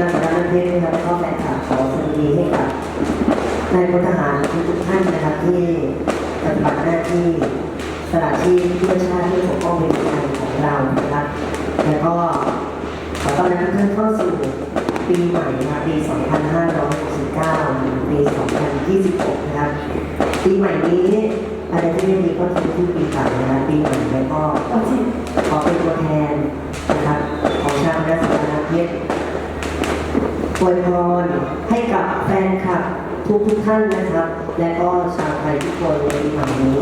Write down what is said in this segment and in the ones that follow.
นะครับแล้วก็แฟนคลับขอสวัสดีให้กับนายพลทหารทุกท่านนะครับที่ปฏิบัติหน้าที่สละชีพเพื่อชาติเพื่อปกป้องเป็นไทยของเรานะครับ แล้วก็ขอต้อนรับทุกท่านเข้าสู่ปีใหม่นะครับปี 2569ปี 2026 นะครับปีใหม่นี้อะไรที่ไม่ดีก็ทิ้งที่ปีเก่านะครับปีใหม่แล้วก็ขอเป็นตัวแทนนะครับของชาวนักสารเพชร อวยพรให้กับแฟนคลับทุกทุกท่านนะครับ และก็ชาวไทยทุกคนในปีใหม่นี้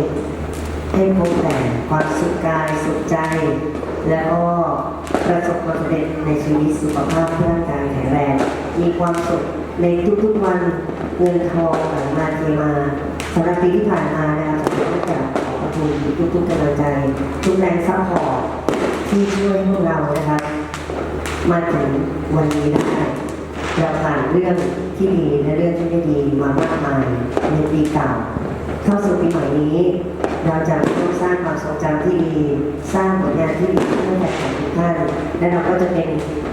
ให้พบแต่ความสุขกายสุขใจ และก็ประสบความสำเร็จในชีวิตสุขภาพร่างกายแข็งแรง มีความสุขในทุกๆวันเงินทองไหลมาเทมาสำหรับปีที่ผ่านมานะครับผมก็จะขอขอบคุณทุกๆกำลังใจ ทุกแรงซัพพอร์ตที่ช่วยพวกเรานะครับมาถึงวันนี้ได้ เราผ่านเรื่องที่ดีและเรื่องที่ไม่ดีมามากมายในปีเก่าเข้าสู่ปีใหม่นี้ เราจะร่วมสร้างความทรงจำที่ดี สร้างผลงานที่ดีให้แก่ทุกท่านและเราก็จะเป็น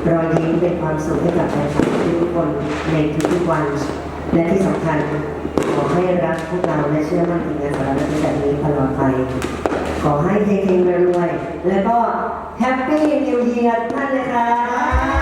รอยยิ้มเป็นความสุขให้กับแฟนคลับทุกคนในทุกๆวัน และที่สำคัญขอให้รักพวกเราและเชื่อมั่นในงานสารพัดแบบนี้ตลอดไปขอให้เฮงๆรวยๆแล้วก็แฮปปี้นิวเยียร์ท่านเลยครับ